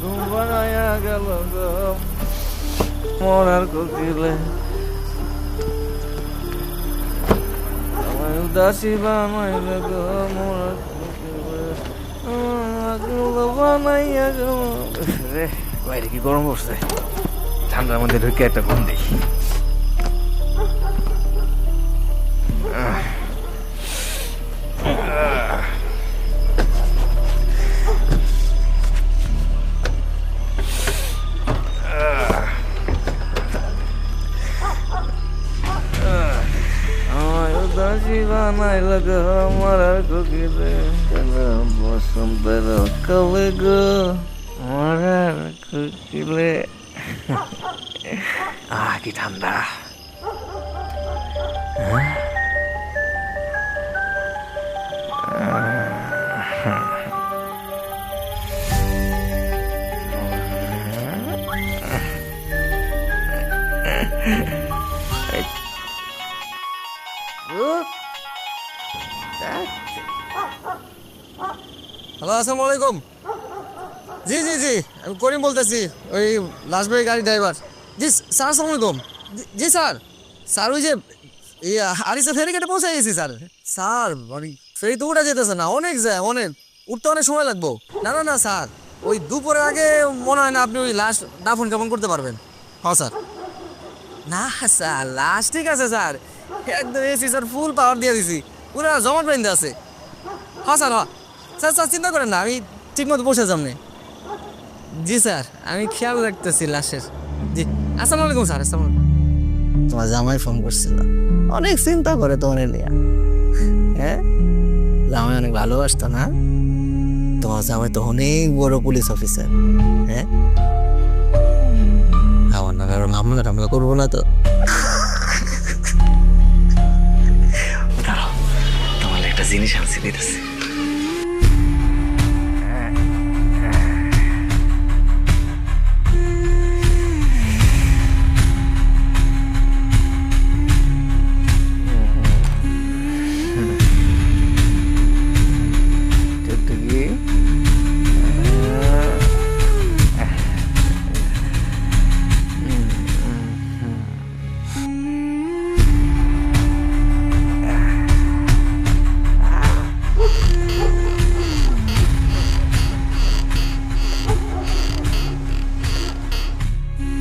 ঘুম বানাইয়া উদাসী বানাইলে গো মরার কোকিলে বানাইয়া গেল। কি গরম পড়ছে ঠান্ডার মধ্যে ঢুকে একটা ঘুম দেখি দিই আমায় উদাসী বানাইলে গো মরার কোকিলে বসন্তের কবে গো মরার কোকিলে আহ কি ঠান্ডা হ্যালো আসসালামু আলাইকুম জি জি জি, আমি করিম বলতেছি, ওই লাশবাড়ি গাড়ি ড্রাইভার জি, স্যার আসসালামু আলাইকুম জি- স্যার। স্যার, ওই যে আরিসা ফেরি কেটে পৌঁছে গেছি, স্যার। স্যার মানে ফেরি তো উঠা যেতেছে না, অনেক যায়, অনেক। উঠতে অনেক সময় লাগবো। না না না, স্যার, ওই দুপুরের আগে মনে হয় না আপনি ওই লাশ দাফন কাপন করতে পারবেন। হ্যাঁ স্যার। না, স্যার, লাশ ঠিক আছে, স্যার। একদম এসি স্যার ফুল পাওয়ার দিয়ে দিছি। পুরো জমাট বেঁধে আছে। হ্যাঁ স্যার হ্যাঁ। স্যার স্যার, চিন্তা করেন না, আমি ঠিক মতো বসে সামনে জি স্যার, আমি খেয়াল রাখতেছি লাশের। জি, আসসালামু আলাইকুম স্যার, আসসালামু তোমার জামাই ফোন করছিল। অনেক চিন্তা করে তোমার নিয়ে। হ্যাঁ? জামাই অনেক ভালোবাসতো না? তোমার জামাই তো অনেক বড় পুলিশ অফিসার হ্যাঁ? আমার না কারণ করব না তো। জিনিস আনছি দিতেছি